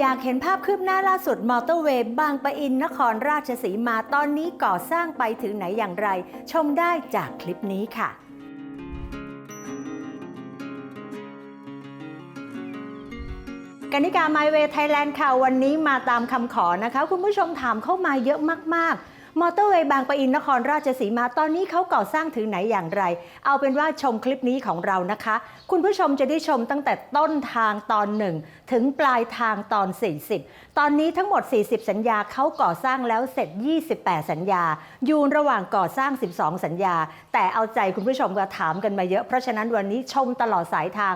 อยากเห็นภาพคืบหน้าล่าสุดมอเตอร์เวย์บางปะอินนครราชสีมาตอนนี้ก่อสร้างไปถึงไหนอย่างไร ชมได้จากคลิปนี้ค่ะ กนิกา My Way Thailand ค่ะวันนี้มาตามคำขอนะคะ คุณผู้ชมถามเข้ามาเยอะมากๆ มอเตอร์เวย์บางปะอินนครราชสีมาตอนนี้เขาก่อสร้างถึงไหนอย่างไร เอาเป็นว่าชมคลิปนี้ของเรานะคะ คุณผู้ชมจะได้ชมตั้งแต่ต้นทางตอนหนึ่งถึงปลายทางตอน 40 ตอนนี้ทั้งหมด 40 สัญญาเขาก่อสร้างแล้วเสร็จ 28 สัญญาอยู่ระหว่างก่อสร้าง 12 สัญญา แต่เอาใจคุณผู้ชมก็ถามกันมาเยอะ เพราะฉะนั้นวันนี้ชมตลอดสายทาง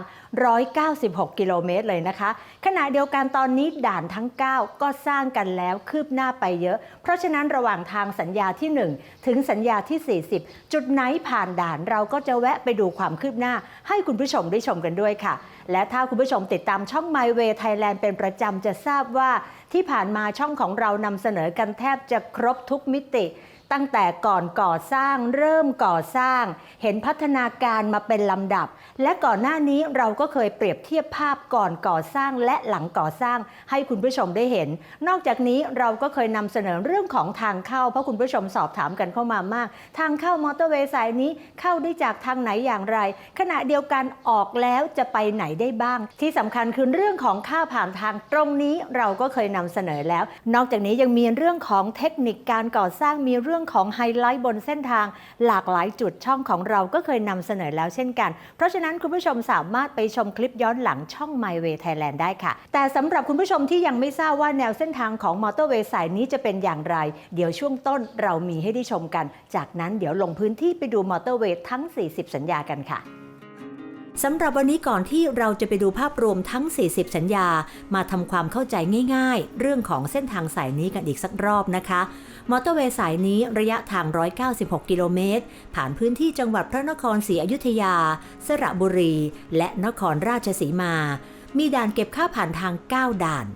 196 กิโลเมตรเลยนะคะ ขณะเดียวกันตอนนี้ด่านทั้ง 9 ก็สร้างกันแล้วคืบหน้าไปเยอะ เพราะฉะนั้นระหว่างทางสัญญาที่ 1 ถึงสัญญาที่ 40 จุดไหนผ่านด่านเราก็จะแวะไปดูความคืบหน้า ให้คุณผู้ชมได้ชมกันด้วยค่ะ และถ้าคุณผู้ชมติดตามช่อง My Way Thailand เป็นประจำจะทราบว่าที่ผ่านมาช่องของเรานำเสนอกันแทบจะครบทุกมิติ ตั้งแต่ก่อนก่อสร้างเริ่มก่อสร้าง เห็นพัฒนาการมาเป็นลำดับ และก่อนหน้านี้เราก็เคยเปรียบเทียบภาพก่อนก่อสร้างและหลังก่อสร้าง ให้คุณผู้ชมได้เห็น นอกจากนี้เราก็เคยนำเสนอเรื่องของทางเข้าเพราะคุณผู้ชมสอบถามกันเข้ามามาก ทางเข้ามอเตอร์เวย์สายนี้เข้าได้จากทางไหนอย่างไร ขณะเดียวกันออกแล้วจะไปไหนได้บ้าง ที่สำคัญคือเรื่องของค่าผ่านทางตรงนี้เราก็เคยนำเสนอแล้ว นอกจากนี้ยังมีเรื่องของเทคนิคการก่อสร้างมีเรื่องของไฮไลท์บนเส้นทางหลากหลายจุดช่องของเราก็เคยนำเสนอแล้วเช่นกัน เพราะฉะนั้นคุณผู้ชมสามารถไปชมคลิปย้อนหลังช่อง My Way Thailand ได้ค่ะ แต่สำหรับคุณผู้ชมที่ยังไม่ทราบว่าแนวเส้นทางของมอเตอร์เวย์สายนี้จะเป็นอย่างไร เดี๋ยวช่วงต้นเรามีให้ได้ชมกัน จากนั้นเดี๋ยวลงพื้นที่ไปดูมอเตอร์เวย์ทั้ง 40 สัญญากันค่ะสำหรับวันนี้ก่อนที่เราจะไปดูภาพรวมทั้ง 40 สัญญา มาทำความเข้าใจง่ายๆ เรื่องของเส้นทางสายนี้กันอีกสักรอบนะคะ มอเตอร์เวย์สายนี้ระยะทาง 196 กิโลเมตร ผ่านพื้นที่จังหวัดพระนครศรีอยุธยา สระบุรี และนครราชสีมา มีด่านเก็บค่าผ่านทาง 9 ด่าน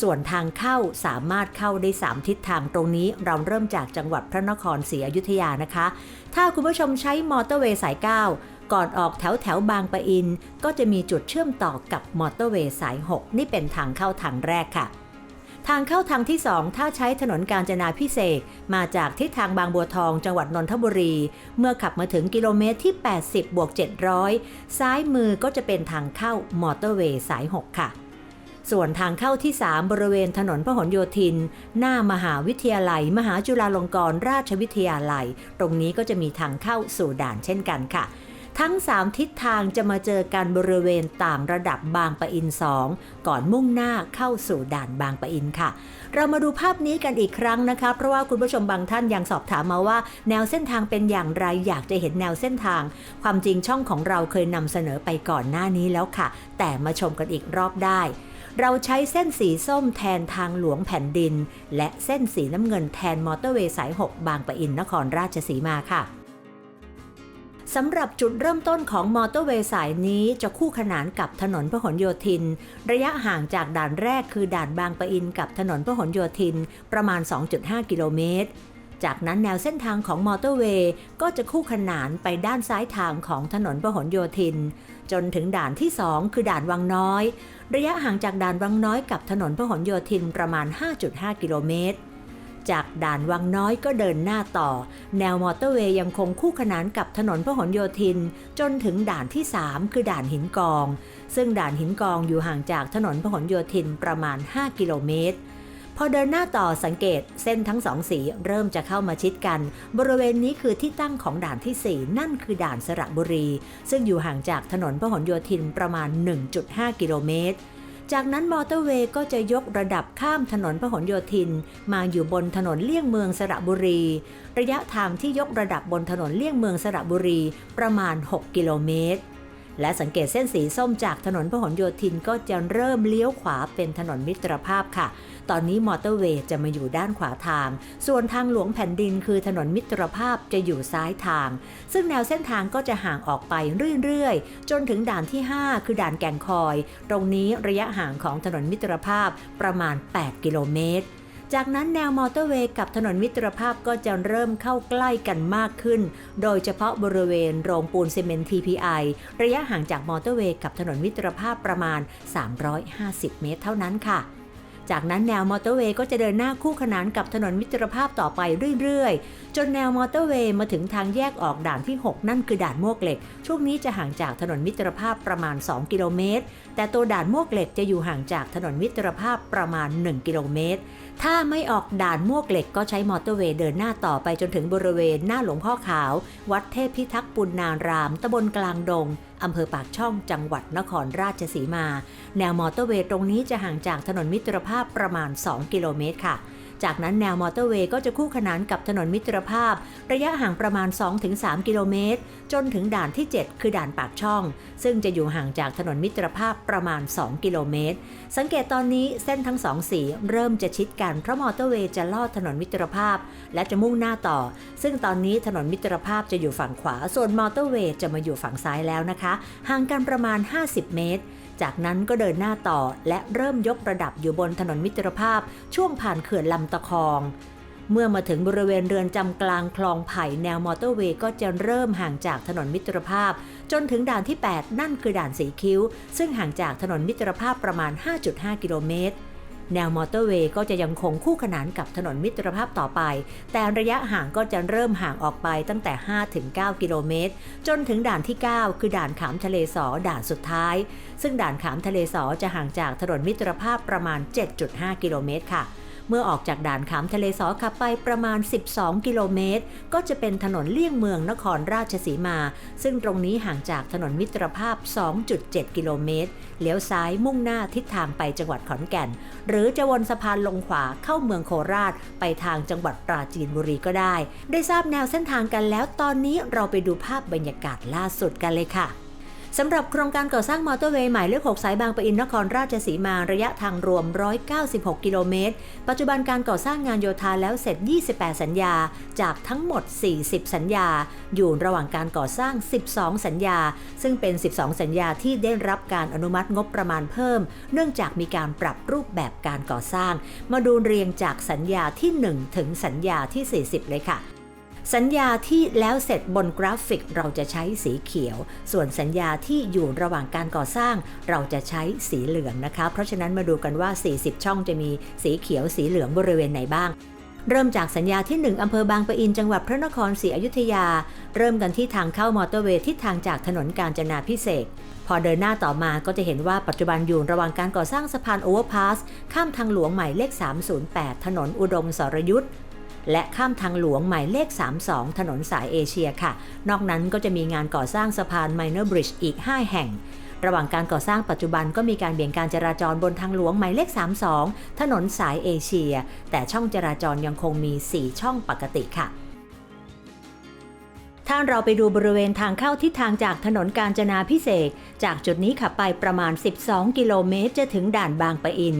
ส่วนทางเข้าสามารถเข้าได้ 3 ทิศทางตรงนี้เราเริ่มจากจังหวัดพระนครศรีอยุธยานะคะ ถ้าคุณผู้ชมใช้มอเตอร์เวย์สาย 9ก่อนออกแถวแถวบางปะอิน ก็จะมีจุดเชื่อมต่อกับมอเตอร์เวย์สาย 6 นี่เป็นทางเข้าทางแรกค่ะ ทางเข้าทางที่ 2 ถ้าใช้ถนนกาญจนาพิเศษมาจากทิศทางบางบัวทองจังหวัดนนทบุรี เมื่อขับมาถึงกิโลเมตรที่ 80บวก700 ซ้ายมือก็จะเป็นทางเข้ามอเตอร์เวย์สาย 6 ค่ะ ส่วนทางเข้าที่ 3 บริเวณถนนพหลโยธิน หน้ามหาวิทยาลัย มหาจุฬาลงกรณราชวิทยาลัย ตรงนี้ก็จะมีทางเข้าสู่ด่านเช่นกันค่ะ ทั้ง 3 ทิศทางจะมาเจอกันบริเวณต่างระดับบางปะอิน 2 ก่อนมุ่งหน้าเข้าสู่ด่านบางปะอินค่ะ เรามาดูภาพนี้กันอีกครั้งนะคะ เพราะว่าคุณผู้ชมบางท่านยังสอบถามมาว่า แนวเส้นทางเป็นอย่างไรอยากจะเห็นแนวเส้นทาง ความจริงช่องของเราเคยนำเสนอไปก่อนหน้านี้แล้วค่ะ แต่มาชมกันอีกรอบได้เราใช้เส้นสีส้มแทนทางหลวงแผ่นดิน และเส้นสีน้ำเงินแทนมอเตอร์เวย์สาย 6 บางปะอินนครราชสีมาค่ะ สำหรับจุดเริ่มต้นของมอเตอร์เวย์สายนี้จะคู่ขนานกับถนนพหลโยธิน ระยะห่างจากด่านแรกคือด่านบางปะอินกับถนนพหลโยธิน ประมาณ 2.5 กิโลเมตร จากนั้นแนวเส้นทางของมอเตอร์เวย์ก็จะคู่ขนานไปด้านซ้ายทางของถนนพหลโยธิน จนถึงด่านที่ 2 คือด่านวังน้อย ระยะห่างจากด่านวังน้อยกับถนนพหลโยธินประมาณ 5.5 กิโลเมตร จากด่านวังน้อยก็เดินหน้าต่อ แนวมอเตอร์เวย์ยังคงคู่ขนานกับถนนพหลโยธิน จนถึงด่านที่ 3 คือด่านหินกอง ซึ่งด่านหินกองอยู่ห่างจากถนนพหลโยธินประมาณ 5 กิโลเมตรพอเดินหน้าต่อสังเกตเส้นทั้งสองสีเริ่มจะเข้ามาชิดกัน บริเวณนี้คือที่ตั้งของด่านที่ 4 นั่นคือด่านสระบุรี ซึ่งอยู่ห่างจากถนนพหลโยธินประมาณ 1.5 กิโลเมตร จากนั้นมอเตอร์เวย์ก็จะยกระดับข้ามถนนพหลโยธิน มาอยู่บนถนนเลี่ยงเมืองสระบุรี ระยะทางที่ยกระดับบนถนนเลี่ยงเมืองสระบุรีประมาณ 6 กิโลเมตร และสังเกตเส้นสีส้มจากถนนพหลโยธินก็จะเริ่มเลี้ยวขวาเป็นถนนมิตรภาพค่ะ ตอนนี้มอเตอร์เวย์จะมาอยู่ด้านขวาทาง ส่วนทางหลวงแผ่นดินคือถนนมิตรภาพจะอยู่ซ้ายทาง ซึ่งแนวเส้นทางก็จะห่างออกไปเรื่อย ๆ จนถึงด่านที่ 5 คือด่านแก่งคอย ตรงนี้ระยะห่างของถนนมิตรภาพประมาณ 8 กิโลเมตร จากนั้นแนวมอเตอร์เวย์กับถนนมิตรภาพก็จะเริ่มเข้าใกล้กันมากขึ้น โดยเฉพาะบริเวณโรงปูนซีเมนต์ TPI ระยะห่างจากมอเตอร์เวย์กับถนนมิตรภาพประมาณ 350 เมตรเท่านั้นค่ะ จากนั้นแนวมอเตอร์เวย์ก็จะเดินหน้าคู่ขนานกับถนนมิตรภาพต่อไปเรื่อยๆ จนแนวมอเตอร์เวย์มาถึงทางแยกออกด่านที่ 6 นั่นคือด่านมวกเหล็ก ช่วงนี้จะห่างจากถนนมิตรภาพประมาณ 2 กิโลเมตร แต่ตัวด่านมวกเหล็กจะอยู่ห่างจากถนนมิตรภาพประมาณ 1 กิโลเมตร ถ้าไม่ออกด่านมวกเหล็กก็ใช้มอเตอร์เวย์เดินหน้าต่อไปจนถึงบริเวณหน้าหลวงพ่อขาว วัดเทพพิทักษ์ปุณณารามตำบลกลางดงอำเภอปากช่องจังหวัดนครราชสีมา แนวมอเตอร์เวย์ตรงนี้จะห่างจากถนนมิตรภาพประมาณ 2 กิโลเมตรค่ะ จากนั้นแนวมอเตอร์เวย์ก็จะคู่ขนานกับถนนมิตรภาพ ระยะห่างประมาณ 2-3 กิโลเมตร จนถึงด่านที่ 7 คือด่านปากช่อง ซึ่งจะอยู่ห่างจากถนนมิตรภาพประมาณ 2 กิโลเมตร สังเกตตอนนี้เส้นทั้งสองสีเริ่มจะชิดกันเพราะมอเตอร์เวย์จะลอดถนนมิตรภาพ และจะมุ่งหน้าต่อ ซึ่งตอนนี้ถนนมิตรภาพจะอยู่ฝั่งขวา ส่วนมอเตอร์เวย์จะมาอยู่ฝั่งซ้ายแล้วนะคะ ห่างกันประมาณ 50 เมตร จากนั้นก็เดินหน้าต่อและเริ่มยกระดับอยู่บนถนนมิตรภาพช่วงผ่านเขื่อนลำตะคอง เมื่อมาถึงบริเวณเรือนจำกลางคลองไผ่แนวมอเตอร์เวย์ก็จะเริ่มห่างจากถนนมิตรภาพ จนถึงด่านที่ 8 นั่นคือด่านสีคิ้ว ซึ่งห่างจากถนนมิตรภาพประมาณ 5.5 กิโลเมตร แนวมอเตอร์เวย์ก็จะยังคงคู่ขนานกับถนนมิตรภาพต่อไป แต่ระยะห่างก็จะเริ่มห่างออกไปตั้งแต่ 5-9 กิโลเมตร จนถึงด่านที่ 9 คือด่านขามทะเลสอด่านสุดท้าย ซึ่งด่านขามทะเลสอจะห่างจากถนนมิตรภาพประมาณ 7.5 กิโลเมตรค่ะ เมื่อออกจากด่านขามทะเลสอขับไปประมาณ 12 กิโลเมตร ก็จะเป็นถนนเลี่ยงเมืองนครราชสีมา ซึ่งตรงนี้ห่างจากถนนมิตรภาพ 2.7 กิโลเมตร เลี้ยวซ้ายมุ่งหน้าทิศทางไปจังหวัดขอนแก่น หรือจะวนสะพานลงขวาเข้าเมืองโคราช ไปทางจังหวัดปราจีนบุรีก็ได้ ได้ทราบแนวเส้นทางกันแล้วตอนนี้เราไปดูภาพบรรยากาศล่าสุดกันเลยค่ะ สำหรับโครงการก่อสร้างมอเตอร์เวย์หมายเลข 6 สายบางปะอินนครราชสีมาระยะทางรวม 196 กิโลเมตร ปัจจุบันการก่อสร้างงานโยธาแล้วเสร็จ 28 สัญญา จากทั้งหมด 40 สัญญา อยู่ระหว่างการก่อสร้าง 12 สัญญา ซึ่งเป็น 12 สัญญาที่ได้รับการอนุมัติงบประมาณเพิ่ม เนื่องจากมีการปรับรูปแบบการก่อสร้าง มาดูเรียงจากสัญญาที่ 1 ถึงสัญญาที่ 40 เลยค่ะ สัญญาที่แล้วเสร็จบนกราฟิกเราจะใช้สีเขียว ส่วนสัญญาที่อยู่ระหว่างการก่อสร้างเราจะใช้สีเหลืองนะคะ เพราะฉะนั้นมาดูกันว่า 40 ช่องจะมีสีเขียวสีเหลืองบริเวณไหนบ้างเริ่มจากสัญญาที่ 1 อำเภอบางปะอิน จังหวัดพระนครศรีอยุธยา เริ่มกันที่ทางเข้ามอเตอร์เวย์ทิศทางจากถนนกาญจนาพิเศษพอเดินหน้าต่อมาก็จะเห็นว่าปัจจุบันอยู่ระหว่างการก่อสร้างสะพานโอเวอร์พาส ข้ามทางหลวงหมายเลข 308 ถนนอุดมสรยุทธ และข้ามทางหลวงหมายเลข 32 ถนนสายเอเชียค่ะ นอกนั้นก็จะมีงานก่อสร้างสะพาน Minor Bridge อีก 5 แห่ง ระหว่างการก่อสร้างปัจจุบันก็มีการเบี่ยงการจราจรบนทางหลวงหมายเลข 32 ถนนสายเอเชีย แต่ช่องจราจรยังคงมี 4 ช่องปกติค่ะถ้าเราไปดูบริเวณทางเข้าทิศทางจากถนนกาญจนาพิเศษ จากจุดนี้ขับไปประมาณ 12 กิโลเมตรจะถึงด่านบางปะอิน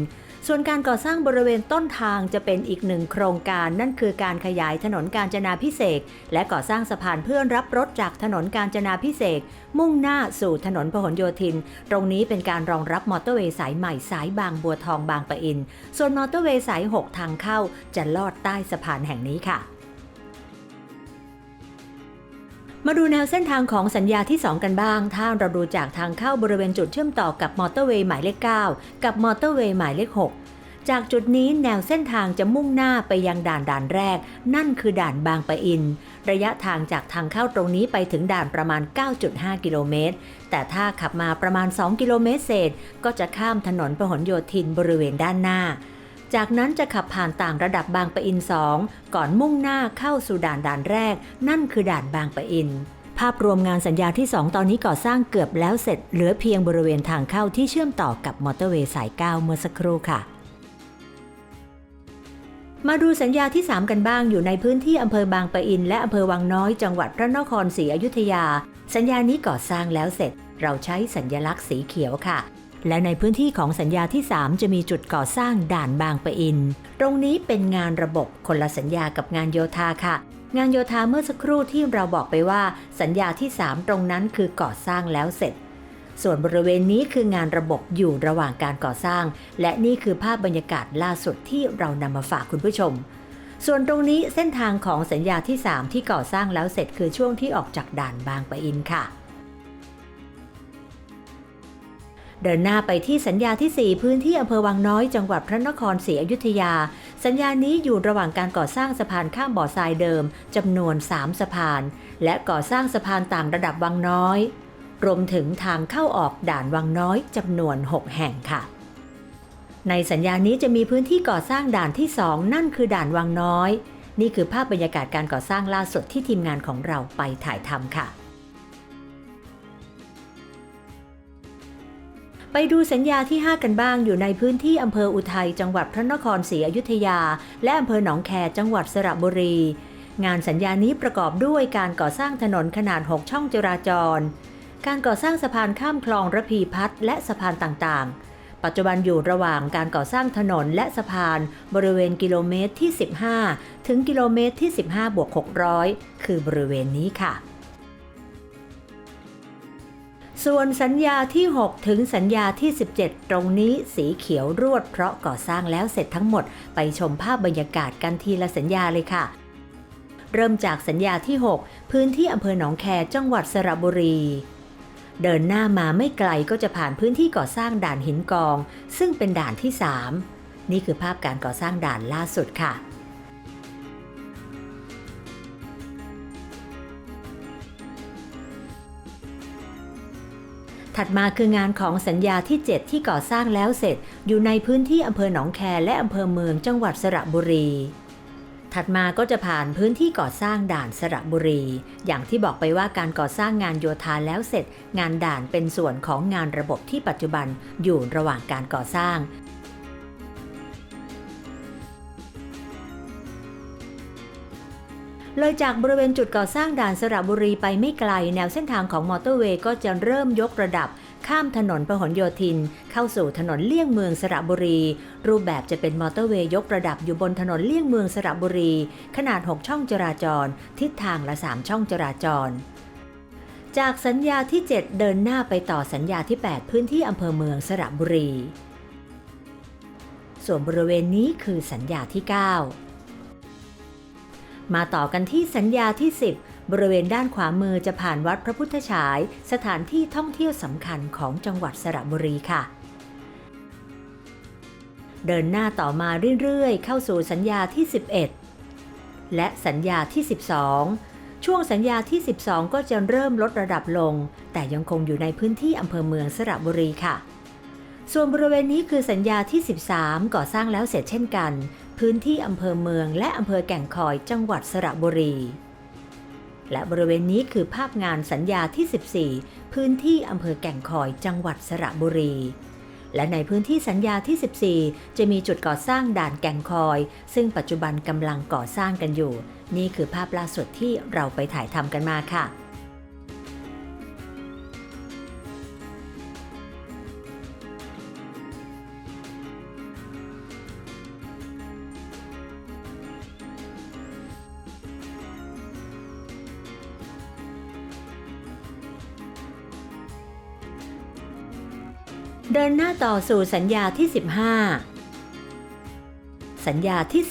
ส่วนการก่อสร้างบริเวณต้นทางจะเป็นอีกหนึ่งโครงการ นั่นคือการขยายถนนกาญจนาพิเศษและก่อสร้างสะพานเพื่อรับรถจากถนนกาญจนาพิเศษมุ่งหน้าสู่ถนนพหลโยธิน ตรงนี้เป็นการรองรับมอเตอร์เวย์สายใหม่สายบางบัวทองบางปะอิน ส่วนมอเตอร์เวย์สาย 6 ทางเข้าจะลอดใต้สะพานแห่งนี้ค่ะ มาดูแนวเส้นทางของสัญญาที่ 2 กันบ้าง ถ้าเราดูจากทางเข้าบริเวณจุดเชื่อมต่อกับมอเตอร์เวย์หมายเลข 9 กับมอเตอร์เวย์หมายเลข 6 จากจุดนี้แนวเส้นทางจะมุ่งหน้าไปยังด่านด่านแรก นั่นคือด่านบางปะอิน ระยะทางจากทางเข้าตรงนี้ไปถึงด่านประมาณ 9.5 กิโลเมตร แต่ถ้าขับมาประมาณ 2 กิโลเมตรเศษ ก็จะข้ามถนนพหลโยธินบริเวณด้านหน้า จากนั้นจะขับผ่านต่างระดับบางปะอิน 2 ก่อนมุ่งหน้าเข้าสู่ด่านด่านแรก นั่นคือด่านบางปะอิน ภาพรวมงานสัญญาที่ 2 ตอนนี้ก่อสร้างเกือบแล้วเสร็จ เหลือเพียงบริเวณทางเข้าที่เชื่อมต่อกับมอเตอร์เวย์สาย 9 เมื่อสักครู่ค่ะมาดูสัญญาที่ 3 กันบ้างอยู่ในพื้นที่อำเภอบางปะอิน และอำเภอวังน้อยจังหวัดพระนครศรีอยุธยา สัญญานี้ก่อสร้างแล้วเสร็จ เราใช้สัญญลักษณ์สีเขียวค่ะ และในพื้นที่ของสัญญาที่ 3 จะมีจุดก่อสร้างด่านบางปะอิน ตรงนี้เป็นงานระบบคนละสัญญากับงานโยธาค่ะ งานโยธาเมื่อสักครู่ที่เราบอกไปว่า สัญญาที่ 3 ตรงนั้นคือก่อสร้างแล้วเสร็จ ส่วนบริเวณนี้คืองานระบบอยู่ระหว่างการก่อสร้าง และนี่คือภาพบรรยากาศล่าสุดที่เรานำมาฝากคุณผู้ชม ส่วนตรงนี้เส้นทางของสัญญาที่ 3 ที่ก่อสร้างแล้วเสร็จคือช่วงที่ออกจากด่านบางปะอินค่ะ เดินหน้าไปที่สัญญาที่ 4 พื้นที่อำเภอวังน้อยจังหวัดพระนครศรีอยุธยา สัญญานี้อยู่ระหว่างการก่อสร้างสะพานข้ามบ่อทรายเดิมจำนวน 3 สะพาน และก่อสร้างสะพานต่างระดับวังน้อย รวมถึงทางเข้าออกด่านวังน้อยจำนวน 6 แห่งค่ะ ในสัญญานี้จะมีพื้นที่ก่อสร้างด่านที่ 2 นั่นคือด่านวังน้อย นี่คือภาพบรรยากาศการก่อสร้างล่าสุดที่ทีมงานของเราไปถ่ายทำค่ะ ไปดูสัญญาที่ 5 กันบ้างอยู่ในพื้นที่อำเภออุทัยจังหวัดพระนครศรีอยุธยา และอำเภอหนองแคจังหวัดสระบุรี งานสัญญานี้ประกอบด้วยการก่อสร้างถนนขนาด 6 ช่องจราจร การก่อสร้างสะพานข้ามคลองระพีพัฒน์และสะพานต่างๆ ปัจจุบันอยู่ระหว่างการก่อสร้างถนนและสะพานบริเวณกิโลเมตรที่ 15 ถึงกิโลเมตรที่ 15บวก600 คือบริเวณนี้ค่ะ ส่วนสัญญาที่ 6 ถึงสัญญาที่ 17 ตรงนี้สีเขียวรวดเพราะก่อสร้างแล้วเสร็จทั้งหมด ไปชมภาพบรรยากาศกันทีละสัญญาเลยค่ะ เริ่มจากสัญญาที่ 6 พื้นที่อำเภอหนองแคจังหวัดสระบุรี เดินหน้ามาไม่ไกลก็จะผ่านพื้นที่ก่อสร้างด่านหินกอง ซึ่งเป็นด่านที่ 3 นี่คือภาพการก่อสร้างด่านล่าสุดค่ะ ถัดมาคืองานของสัญญาที่ 7 ที่ก่อสร้างแล้วเสร็จ อยู่ในพื้นที่อำเภอหนองแคและอำเภอเมืองจังหวัดสระบุรี ถัดมาก็จะผ่านพื้นที่ก่อสร้างด่านสระบุรี อย่างที่บอกไปว่าการก่อสร้างงานโยธาแล้วเสร็จ งานด่านเป็นส่วนของงานระบบที่ปัจจุบันอยู่ระหว่างการก่อสร้าง เลยจากบริเวณจุดก่อสร้างด่านสระบุรีไปไม่ไกล แนวเส้นทางของมอเตอร์เวย์ก็จะเริ่มยกระดับ ข้ามถนนพหลโยธิน เข้าสู่ถนนเลี่ยงเมืองสระบุรี รูปแบบจะเป็นมอเตอร์เวย์ยกระดับอยู่บนถนนเลี่ยงเมืองสระบุรี ขนาด 6 ช่องจราจร ทิศทางละ 3 ช่องจราจรจากสัญญาที่ 7 เดินหน้าไปต่อสัญญาที่ 8 พื้นที่อำเภอเมืองสระบุรี ส่วนบริเวณนี้คือสัญญาที่ 9 มาต่อกันที่สัญญาที่ 10 บริเวณด้านขวามือจะผ่านวัดพระพุทธฉาย สถานที่ท่องเที่ยวสำคัญของจังหวัดสระบุรีค่ะ เดินหน้าต่อมาเรื่อยๆ เข้าสู่สัญญาที่ 11 และสัญญาที่ 12 ช่วงสัญญาที่ 12 ก็จะเริ่มลดระดับลง แต่ยังคงอยู่ในพื้นที่อำเภอเมืองสระบุรีค่ะ ส่วนบริเวณนี้คือสัญญาที่ 13 ก่อสร้างแล้วเสร็จเช่นกัน พื้นที่อำเภอเมืองและอำเภอแก่งคอยจังหวัดสระบุรี และบริเวณนี้คือภาพงานสัญญาที่ 14 พื้นที่อำเภอแก่งคอยจังหวัดสระบุรี และในพื้นที่สัญญาที่ 14 จะมีจุดก่อสร้างด่านแก่งคอย ซึ่งปัจจุบันกำลังก่อสร้างกันอยู่ นี่คือภาพล่าสุดที่เราไปถ่ายทำกันมาค่ะ เดินหน้าต่อสู่สัญญาที่ 15 สัญญาที่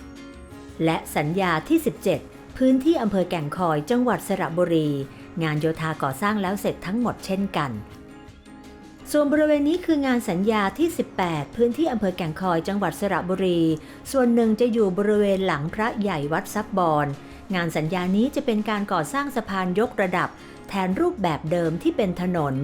16 และสัญญาที่ 17 พื้นที่อำเภอแก่งคอยจังหวัดสระบุรี งานโยธาก่อสร้างแล้วเสร็จทั้งหมดเช่นกัน ส่วนบริเวณนี้คืองานสัญญาที่ 18 พื้นที่อำเภอแก่งคอยจังหวัดสระบุรี ส่วนหนึ่งจะอยู่บริเวณหลังพระใหญ่วัดซับบอนงานสัญญานี้จะเป็นการก่อสร้างสะพานยกระดับ แทนรูปแบบเดิมที่เป็นถนน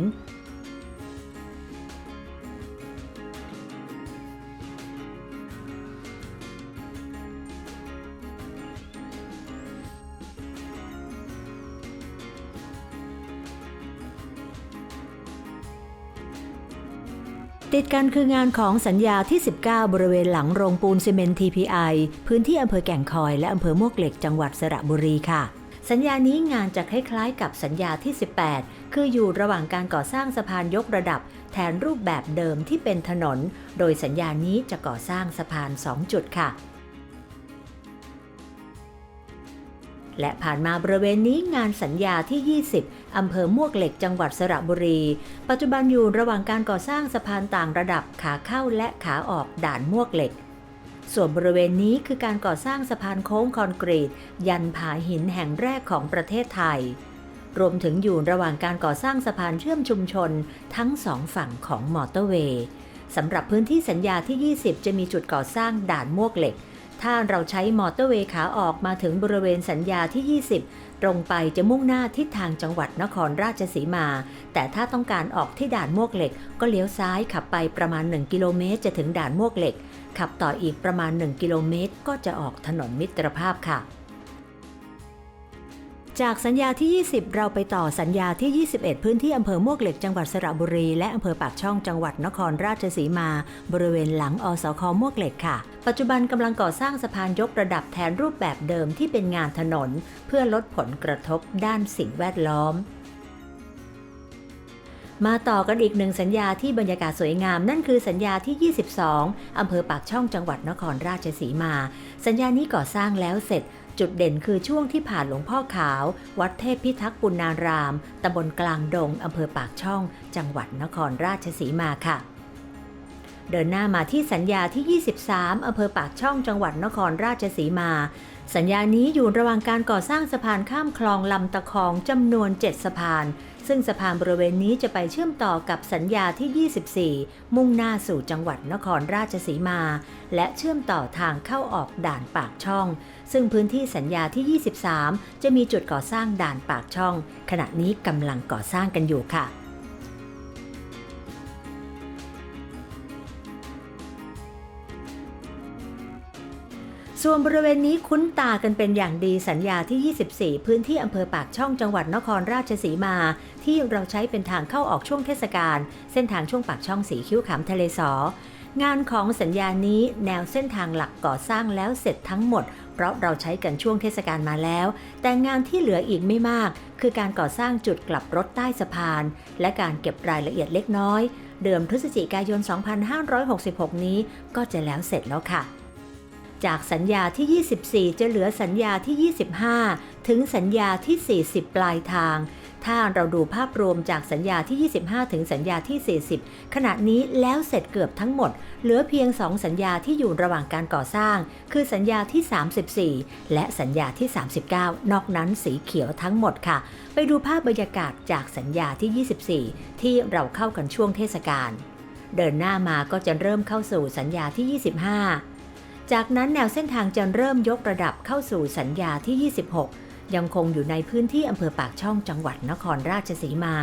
ติดกันคืองานของสัญญาที่ 19 บริเวณหลังโรงปูนซีเมนต์ TPI พื้นที่อำเภอแก่งคอยและอำเภอมวกเหล็กจังหวัดสระบุรีค่ะ สัญญานี้งานจะคล้ายๆ กับสัญญาที่ 18 คืออยู่ระหว่างการก่อสร้างสะพานยกระดับ แทนรูปแบบเดิมที่เป็นถนน โดยสัญญานี้จะก่อสร้างสะพาน 2 จุดค่ะ และผ่านมาบริเวณนี้งานสัญญาที่ 20 อำเภอมวกเหล็กจังหวัดสระบุรี ปัจจุบันอยู่ระหว่างการก่อสร้างสะพานต่างระดับขาเข้าและขาออกด่านมวกเหล็ก ส่วนบริเวณนี้คือการก่อสร้างสะพานโค้งคอนกรีต ยันผาหินแห่งแรกของประเทศไทย รวมถึงอยู่ระหว่างการก่อสร้างสะพานเชื่อมชุมชน ทั้งสองฝั่งของมอเตอร์เวย์สำหรับพื้นที่สัญญาที่ 20 จะมีจุดก่อสร้างด่านมวกเหล็ก ถ้าเราใช้มอเตอร์เวย์ขาออกมาถึงบริเวณสัญญาที่ 20 ตรงไปจะมุ่งหน้าทิศทางจังหวัดนครราชสีมา แต่ถ้าต้องการออกที่ด่านมวกเหล็ก ก็เลี้ยวซ้ายขับไปประมาณ 1 กิโลเมตร จะถึงด่านมวกเหล็ก ขับต่ออีกประมาณ 1 กิโลเมตร ก็จะออกถนนมิตรภาพค่ะ จากสัญญาที่ 20 เราไปต่อสัญญาที่ 21 พื้นที่อำเภอมวกเหล็กจังหวัดสระบุรี และอำเภอปากช่องจังหวัดนครราชสีมา บริเวณหลังอสคมวกเหล็กค่ะ ปัจจุบันกำลังก่อสร้างสะพานยกระดับแทนรูปแบบเดิมที่เป็นงานถนน เพื่อลดผลกระทบด้านสิ่งแวดล้อม มาต่อกันอีกหนึ่งสัญญาที่บรรยากาศสวยงาม นั่นคือสัญญาที่ 22 อำเภอปากช่องจังหวัดนครราชสีมา สัญญานี้ก่อสร้างแล้วเสร็จ จุดเด่นคือช่วงที่ผ่านหลวงพ่อขาว วัดเทพพิทักษ์ปุณารามตำบลกลางดงอำเภอปากช่อง จังหวัดนครราชสีมาค่ะ เดินหน้ามาที่สัญญาที่ 23 อำเภอปากช่องจังหวัดนครราชสีมาสัญญานี้อยู่ระหว่างการก่อสร้างสะพานข้ามคลองลำตะคองจำนวน 7 สะพาน ซึ่งสะพานบริเวณนี้จะไปเชื่อมต่อกับสัญญาที่ 24 มุ่งหน้าสู่จังหวัดนครราชสีมา และเชื่อมต่อทางเข้าออกด่านปากช่อง ซึ่งพื้นที่สัญญาที่ 23 จะมีจุดก่อสร้างด่านปากช่อง ขณะนี้กำลังก่อสร้างกันอยู่ค่ะ ส่วนบริเวณนี้คุ้นตากันเป็นอย่างดีสัญญาที่ 24 พื้นที่อำเภอปากช่องจังหวัดนครราชสีมา ที่เราใช้เป็นทางเข้าออกช่วงเทศกาลเส้นทางช่วงปากช่องสีคิ้วขามทะเลสองานของสัญญานี้แนวเส้นทางหลักก่อสร้างแล้วเสร็จทั้งหมด เพราะเราใช้กันช่วงเทศกาลมาแล้ว แต่งานที่เหลืออีกไม่มาก คือการก่อสร้างจุดกลับรถใต้สะพาน และการเก็บรายละเอียดเล็กน้อย เดือนพฤศจิกายน 2566 นี้ก็จะแล้วเสร็จแล้วค่ะ จากสัญญาที่ 24 จะเหลือสัญญาที่ 25 ถึงสัญญาที่ 40 ปลายทาง ถ้าเราดูภาพรวมจากสัญญาที่ 25 ถึงสัญญาที่ 40 ขณะนี้แล้วเสร็จเกือบทั้งหมด เหลือเพียง 2 สัญญาที่อยู่ระหว่างการก่อสร้าง คือสัญญาที่ 34 และสัญญาที่ 39 นอกนั้นสีเขียวทั้งหมดค่ะ ไปดูภาพบรรยากาศจากสัญญาที่ 24 ที่เราเข้ากันช่วงเทศกาล เดินหน้ามาก็จะเริ่มเข้าสู่สัญญาที่ 25 จากนั้นแนวเส้นทางจะเริ่มยกระดับเข้าสู่สัญญาที่ 26 ยังคงอยู่ในพื้นที่อำเภอปากช่องจังหวัดนครราชสีมา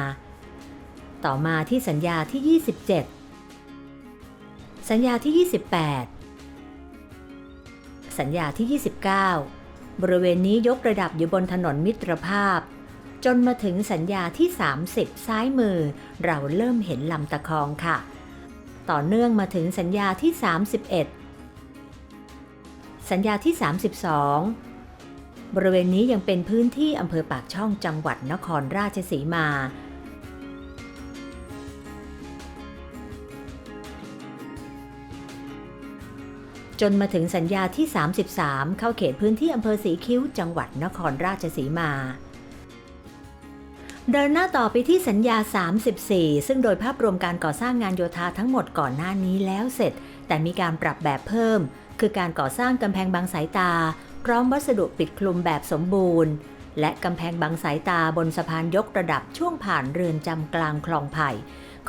ต่อมาที่สัญญาที่ 27 สัญญาที่ 28 สัญญาที่ 29 บริเวณนี้ยกระดับอยู่บนถนนมิตรภาพ จนมาถึงสัญญาที่ 30 ซ้ายมือ เราเริ่มเห็นลำตะคองค่ะ ต่อเนื่องมาถึงสัญญาที่ 31 สัญญาที่ 32 บริเวณนี้ยังเป็นพื้นที่อำเภอปากช่องจังหวัดนครราชสีมา จนมาถึงสัญญาที่ 33 เข้าเขตพื้นที่อำเภอสีคิ้วจังหวัดนครราชสีมาเดินหน้าต่อไปที่สัญญา 34 ซึ่งโดยภาพรวมการก่อสร้างงานโยธาทั้งหมดก่อนหน้านี้แล้วเสร็จ แต่มีการปรับแบบเพิ่ม คือการก่อสร้างกำแพงบางสายตา พร้อมวัสดุปิดคลุมแบบสมบูรณ์ และกำแพงบางสายตาบนสะพานยกระดับช่วงผ่านเรือนจำกลางคลองไผ่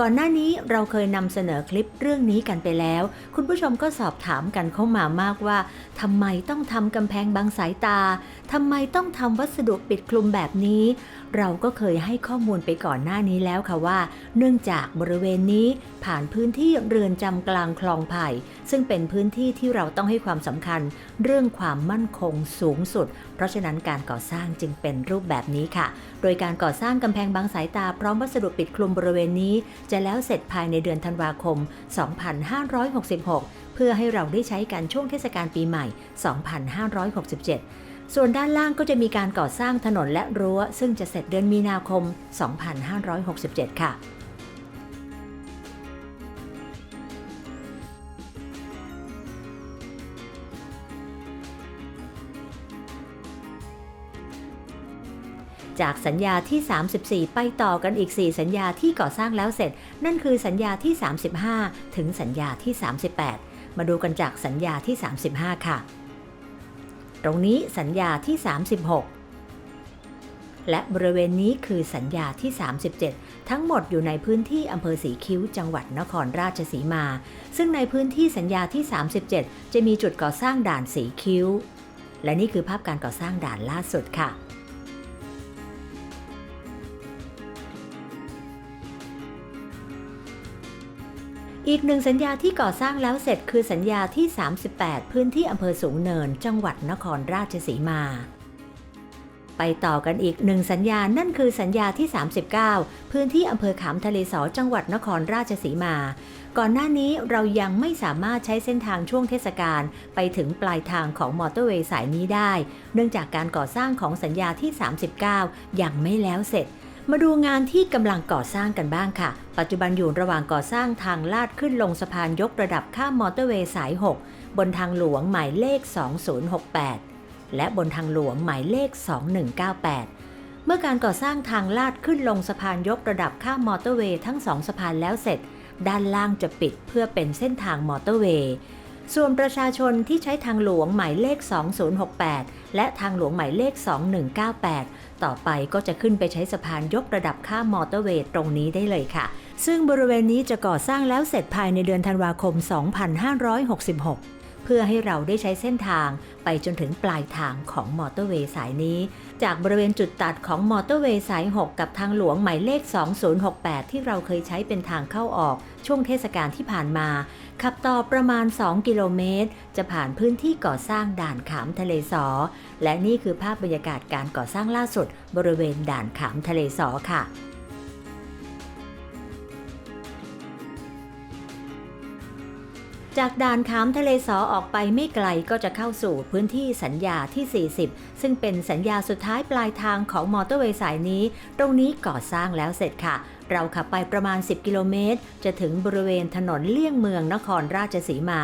ก่อนหน้านี้เราเคยนำเสนอคลิปเรื่องนี้กันไปแล้ว คุณผู้ชมก็สอบถามกันเข้ามามากว่าทำไมต้องทำกำแพงบางสายตาทำไมต้องทำวัสดุปิดคลุมแบบนี้ เราก็เคยให้ข้อมูลไปก่อนหน้านี้แล้วค่ะว่า เนื่องจากบริเวณนี้ผ่านพื้นที่เรือนจำกลางคลองไผ่ ซึ่งเป็นพื้นที่ที่เราต้องให้ความสำคัญเรื่องความมั่นคงสูงสุด เพราะฉะนั้นการก่อสร้างจึงเป็นรูปแบบนี้ค่ะ โดยการก่อสร้างกำแพงบางสายตาพร้อมวัสดุปิดคลุมบริเวณนี้ จะแล้วเสร็จภายในเดือนธันวาคม 2566 เพื่อให้เราได้ใช้กันช่วงเทศกาลปีใหม่ 2567ส่วนด้านล่างก็จะมีการก่อสร้างถนนและรั้ว ซึ่งจะเสร็จเดือนมีนาคม 2567 ค่ะ จากสัญญาที่ 34 ไปต่อกันอีก 4 สัญญาที่ก่อสร้างแล้วเสร็จ นั่นคือสัญญาที่ 35 ถึงสัญญาที่ 38 มาดูกันจากสัญญาที่ 35 ค่ะ ตรงนี้สัญญาที่ 36 และบริเวณนี้คือสัญญาที่ 37 ทั้งหมดอยู่ในพื้นที่อำเภอสีคิ้วจังหวัดนครราชสีมา ซึ่งในพื้นที่สัญญาที่ 37 จะมีจุดก่อสร้างด่านสีคิ้ว และนี่คือภาพการก่อสร้างด่านล่าสุดค่ะ อีกหนึ่งสัญญาที่ก่อสร้างแล้วเสร็จคือสัญญาที่ 38 พื้นที่อำเภอสูงเนิน จังหวัดนครราชสีมา ไปต่อกันอีกหนึ่งสัญญา นั่นคือสัญญาที่ 39 พื้นที่อำเภอขามทะเลสอจังหวัดนครราชสีมา ก่อนหน้านี้เรายังไม่สามารถใช้เส้นทางช่วงเทศกาลไปถึงปลายทางของมอเตอร์เวย์สายนี้ได้ เนื่องจากการก่อสร้างของสัญญาที่ 39 ยังไม่แล้วเสร็จ มาดูงานที่กำลังก่อสร้างกันบ้างค่ะ ปัจจุบันอยู่ระหว่างก่อสร้างทางลาดขึ้นลงสะพานยกระดับข้ามมอเตอร์เวย์สาย 6 บนทางหลวงหมายเลข 2068 และบนทางหลวงหมายเลข 2198 เมื่อการก่อสร้างทางลาดขึ้นลงสะพานยกระดับข้ามมอเตอร์เวย์ทั้งสองสะพานแล้วเสร็จ ด้านล่างจะปิดเพื่อเป็นเส้นทางมอเตอร์เวย์ ส่วนประชาชนที่ใช้ทางหลวงหมายเลข 2068 และทางหลวงหมายเลข 2198 ต่อไปก็จะขึ้นไปใช้สะพานยกระดับข้ามมอเตอร์เวย์ตรงนี้ได้เลยค่ะ ซึ่งบริเวณนี้จะก่อสร้างแล้วเสร็จภายในเดือนธันวาคม 2566เพื่อให้เราได้ใช้เส้นทางไปจนถึงปลายทางของมอเตอร์เวย์สายนี้ จากบริเวณจุดตัดของมอเตอร์เวย์สาย 6 กับทางหลวงหมายเลข 2068 ที่เราเคยใช้เป็นทางเข้าออกช่วงเทศกาลที่ผ่านมา ขับต่อประมาณ 2 กิโลเมตร จะผ่านพื้นที่ก่อสร้างด่านขามทะเลสอ และนี่คือภาพบรรยากาศการก่อสร้างล่าสุด บริเวณด่านขามทะเลสอค่ะจากด่านขามทะเลสอออกไปไม่ไกลก็จะเข้าสู่พื้นที่สัญญาที่ 40 ซึ่งเป็นสัญญาสุดท้ายปลายทางของมอเตอร์เวย์สายนี้ ตรงนี้ก่อสร้างแล้วเสร็จค่ะเราขับไปประมาณ 10 กิโลเมตร จะถึงบริเวณถนนเลี่ยงเมืองนครราชสีมา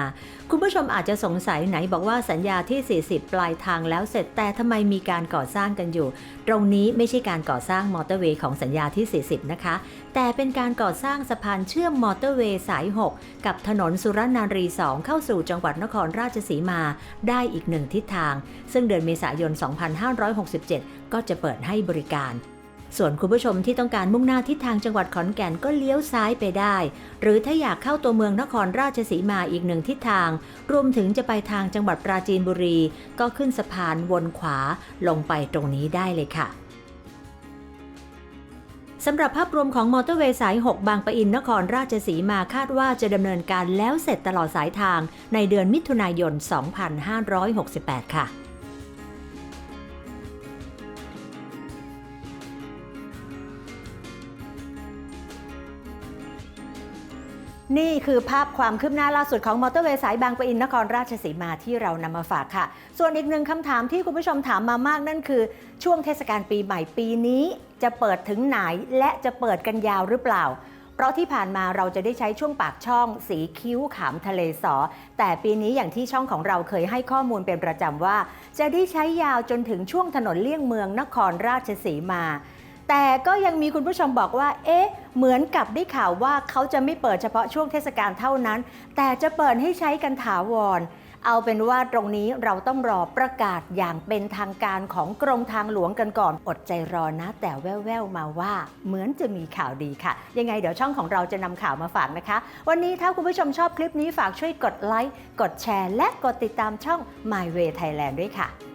คุณผู้ชมอาจจะสงสัยไหนบอกว่าสัญญาที่ 40 ปลายทางแล้วเสร็จแต่ทำไมมีการก่อสร้างกันอยู่ ตรงนี้ไม่ใช่การก่อสร้างมอเตอร์เวย์ของสัญญาที่ 40 นะคะ แต่เป็นการก่อสร้างสะพานเชื่อมมอเตอร์เวย์สาย 6 กับถนนสุรนารี 2 เข้าสู่จังหวัดนครราชสีมา ได้อีกหนึ่งทิศทาง ซึ่งเดือนเมษายน 2567 ก็จะเปิดให้บริการ ส่วนคุณผู้ชมที่ต้องการมุ่งหน้าทิศทางจังหวัดขอนแก่นก็เลี้ยวซ้ายไปได้ หรือถ้าอยากเข้าตัวเมืองนครราชสีมาอีกหนึ่งทิศทาง รวมถึงจะไปทางจังหวัดปราจีนบุรี ก็ขึ้นสะพานวนขวาลงไปตรงนี้ได้เลยค่ะสำหรับภาพรวมของมอเตอร์เวย์สาย 6 บางปะอินนครราชสีมาคาดว่าจะดำเนินการแล้วเสร็จตลอดสายทางในเดือนมิถุนายน 2568 ค่ะ นี่คือภาพความคืบหน้าล่าสุดของมอเตอร์เวย์สายบางปะอินนครราชสีมาที่เรานำมาฝากค่ะ ส่วนอีกหนึ่งคำถามที่คุณผู้ชมถามมามากนั่นคือ ช่วงเทศกาลปีใหม่ปีนี้ จะเปิดถึงไหนและจะเปิดกันยาวหรือเปล่า เพราะที่ผ่านมาเราจะได้ใช้ช่วงปากช่อง สีคิ้วขามทะเลสอ แต่ปีนี้อย่างที่ช่องของเราเคยให้ข้อมูลเป็นประจำว่า จะได้ใช้ยาวจนถึงช่วงถนนเลี่ยงเมืองนครราชสีมา แต่ก็ยังมีคุณผู้ชมบอกว่า เอ๊ะ เหมือนกับได้ข่าวว่าเขาจะไม่เปิดเฉพาะช่วงเทศกาลเท่านั้น แต่จะเปิดให้ใช้กันถาวร เอาเป็นว่าตรงนี้เราต้องรอประกาศอย่างเป็นทางการของกรมทางหลวงกันก่อน อดใจรอนะ แต่แว่วๆมาว่า เหมือนจะมีข่าวดีค่ะ ยังไงเดี๋ยวช่องของเราจะนำข่าวมาฝากนะคะ วันนี้ถ้าคุณผู้ชมชอบคลิปนี้ฝากช่วยกดไลค์ กดแชร์ และกดติดตามช่อง My Way Thailand ด้วยค่ะ